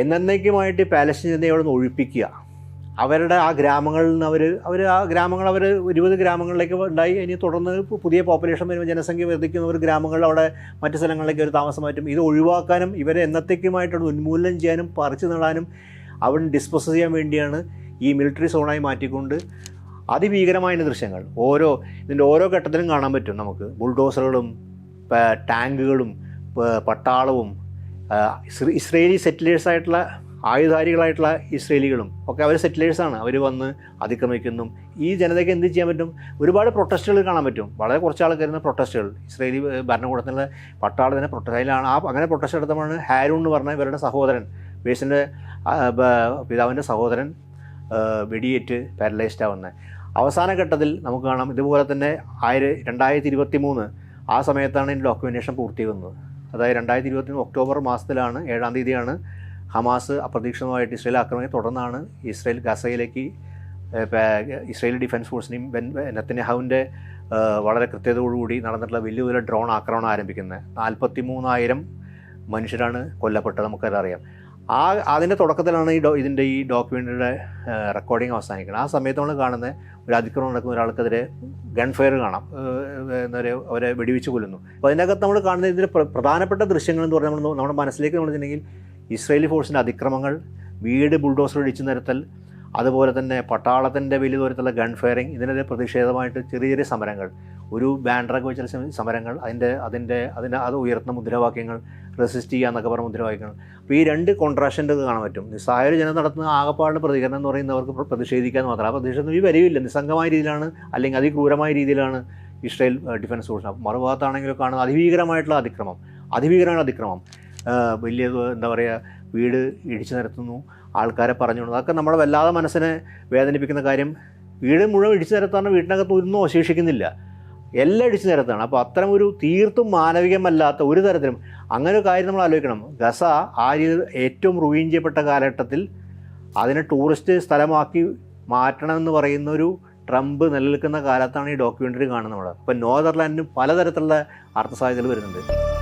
എന്നേക്കുമായിട്ട് Palestine ജനതയെ അവിടെ നിന്ന് ഒഴിപ്പിക്കുക. അവരുടെ ആ ഗ്രാമങ്ങളിൽ നിന്ന് അവർ അവർ ആ ഗ്രാമങ്ങൾ അവർ ഇരുപത് ഗ്രാമങ്ങളിലേക്ക് ഉണ്ടായി. ഇനി തുടർന്ന് പുതിയ പോപ്പുലേഷൻ വരുമ്പോൾ ജനസംഖ്യ വർദ്ധിക്കുന്നവർ ഒരു ഗ്രാമങ്ങളിൽ അവിടെ മറ്റു സ്ഥലങ്ങളിലേക്ക് ഒരു താമസം മാറ്റും. ഇത് ഒഴിവാക്കാനും ഇവരെ എന്നത്തേക്കുമായിട്ട് ഉന്മൂലനം ചെയ്യാനും പറിച്ചു നടാനും അവിടെ ഡിസ്പോസ് ചെയ്യാൻ വേണ്ടിയാണ് ഈ മിലിറ്ററി സോണായി മാറ്റിക്കൊണ്ട് അതിഭീകരമായ ദൃശ്യങ്ങൾ. ഓരോ ഇതിന്റെ ഓരോ ഘട്ടത്തിലും കാണാൻ പറ്റും നമുക്ക്. ബുൾഡോസറുകളും ടാങ്കുകളും പട്ടാളവും ഇസ്രയേലി സെറ്റിലേഴ്സ് ആയിട്ടുള്ള ആയുധാരികളായിട്ടുള്ള ഇസ്രയേലികളും ഒക്കെ അവർ സെറ്റിലേഴ്സാണ് അവർ വന്ന് അതിക്രമിക്കുന്നു. ഈ ജനതയ്ക്ക് എന്ത് ചെയ്യാൻ പറ്റും? ഒരുപാട് പ്രൊട്ടസ്റ്റുകൾ കാണാൻ പറ്റും. വളരെ കുറച്ച് ആൾക്കാരുന്ന പ്രൊട്ടസ്റ്റുകൾ ഇസ്രയേലി ഭരണകൂടത്തിന്റെ പട്ടാളത്തിന്റെ പ്രൊട്ടസ്റ്റ് അതിലാണ് ആ അങ്ങനെ പ്രൊട്ടസ്റ്റ് എടുത്തപ്പോൾ ഹാരൂൺ എന്ന് പറഞ്ഞ ഇവരുടെ സഹോദരൻ ബേസിന്റെ പിതാവിന്റെ സഹോദരൻ വെടിയേറ്റ് പാരലൈസ്ഡ് ആവുന്നത് അവസാന ഘട്ടത്തിൽ നമുക്ക് കാണാം ഇതുപോലെ തന്നെ ആയിര രണ്ടായിരത്തി ഇരുപത്തി മൂന്ന് ആ സമയത്താണ് ഇതിന്റെ ഡോക്യുമെന്റേഷൻ പൂർത്തീകരിക്കുന്നത്. അതായത് രണ്ടായിരത്തി ഇരുപത്തി ഒക്ടോബർ മാസത്തിലാണ് ഏഴാം തീയതിയാണ് ഹമാസ് അപ്രതീക്ഷിതമായിട്ട് ഇസ്രയേൽ ആക്രമണം തുടർന്നാണ് ഇസ്രയേൽ ഗസയിലേക്ക് ഇസ്രയേലി ഡിഫൻസ് ഫോഴ്സിനെയും നെത്തന്യാഹുവിന്റെ വളരെ കൃത്യതയോടുകൂടി നടന്നിട്ടുള്ള വലിയ വലിയ ഡ്രോൺ ആക്രമണം ആരംഭിക്കുന്നത്. നാൽപ്പത്തി മൂന്നായിരം മനുഷ്യരാണ് കൊല്ലപ്പെട്ടത് നമുക്കതറിയാം. ആ അതിന്റെ തുടക്കത്തിലാണ് ഈ ഡോ ഇതിന്റെ ഈ ഡോക്യുമെന്ററിയുടെ റെക്കോർഡിങ് അവസാനിക്കുന്നത്. ആ സമയത്ത് നമ്മൾ കാണുന്നത് ഒരു അതിക്രമം നടക്കുന്ന ഒരാൾക്കെതിരെ ഗൺ ഫയർ കാണാം. പറയുക അവരെ വെടിവെച്ച് കൊല്ലുന്നു. അപ്പോൾ അതിനകത്ത് നമ്മൾ കാണുന്ന ഇതിന്റെ പ്രധാനപ്പെട്ട ദൃശ്യങ്ങൾ എന്ന് പറഞ്ഞാൽ നമ്മൾ നമ്മുടെ മനസ്സിലേക്ക് നമ്മൾ വെച്ചിട്ടുണ്ടെങ്കിൽ ഇസ്രയേലി ഫോഴ്സിന്റെ അതിക്രമങ്ങൾ വീട് ബുൾഡോസർ ഇടിച്ചു നിരത്തൽ അതുപോലെ തന്നെ പട്ടാളത്തിന്റെ വലിയ ദൂരത്തുള്ള ഗൺ ഫയറിങ് ഇതിനെതിരെ പ്രതിഷേധമായിട്ട് ചെറിയ ചെറിയ സമരങ്ങൾ. ഒരു ബാൻഡറൊക്കെ വെച്ച സമ- സമരങ്ങൾ അതിന്റെ അതിന്റെ അതിന്റെ അത് ഉയർത്തുന്ന മുദ്രാവാക്യങ്ങൾ റെസിസ്റ്റ് ചെയ്യുക എന്നൊക്കെ പറഞ്ഞ മുദ്രാവാക്യങ്ങൾ. അപ്പോൾ ഈ രണ്ട് കോൺട്രാക്ഷന്റെ കാണാൻ പറ്റും. നിസ്സായ ജനം നടത്തുന്ന ആകപ്പാടുള്ള പ്രതികരണം എന്ന് പറയുന്നവർക്ക് പ്രതിഷേധിക്കാൻ മാത്രം. ആ പ്രതിഷേധം ഈ വരികയില്ല നിസ്സംഗമായ രീതിയിലാണ് അല്ലെങ്കിൽ അതിക്രൂരമായ രീതിയിലാണ് ഇസ്രായേൽ ഡിഫൻസ് ഫോഴ്സ് മറുഭാഗത്താണെങ്കിലും കാണുന്നത് അതിഭീകരമായിട്ടുള്ള അതിക്രമം. അതിഭീകരമായ അതിക്രമം. വലിയ എന്താ പറയുക വീട് ഇടിച്ചു നിരത്തുന്നു ആൾക്കാരെ പറഞ്ഞു. അതൊക്കെ നമ്മളെ വല്ലാതെ മനസ്സിനെ വേദനിപ്പിക്കുന്ന കാര്യം. വീട് മുഴുവൻ ഇടിച്ചു നിരത്താറുണ്ട് വീട്ടിനകത്ത് ഒന്നും അവശേഷിക്കുന്നില്ല. എല്ലാം ഇടിച്ചു നിരത്താണ് അപ്പോൾ അത്തരം ഒരു തീർത്തും മാനവികമല്ലാത്ത ഒരു തരത്തിലും അങ്ങനെ ഒരു കാര്യം നമ്മൾ ആലോചിക്കണം. ഗസ ആ രീതിയിൽ ഏറ്റവും റുവീൻ ചെയ്യപ്പെട്ട കാലഘട്ടത്തിൽ അതിനെ ടൂറിസ്റ്റ് സ്ഥലമാക്കി മാറ്റണം എന്ന് പറയുന്ന ഒരു ട്രംപ് നിലനിൽക്കുന്ന കാലത്താണ് ഈ ഡോക്യുമെന്ററി കാണുന്നത്. നമ്മൾ അപ്പോൾ നോദർലാൻഡിനും പലതരത്തിലുള്ള അർത്ഥസാധ്യതകൾ വരുന്നുണ്ട്.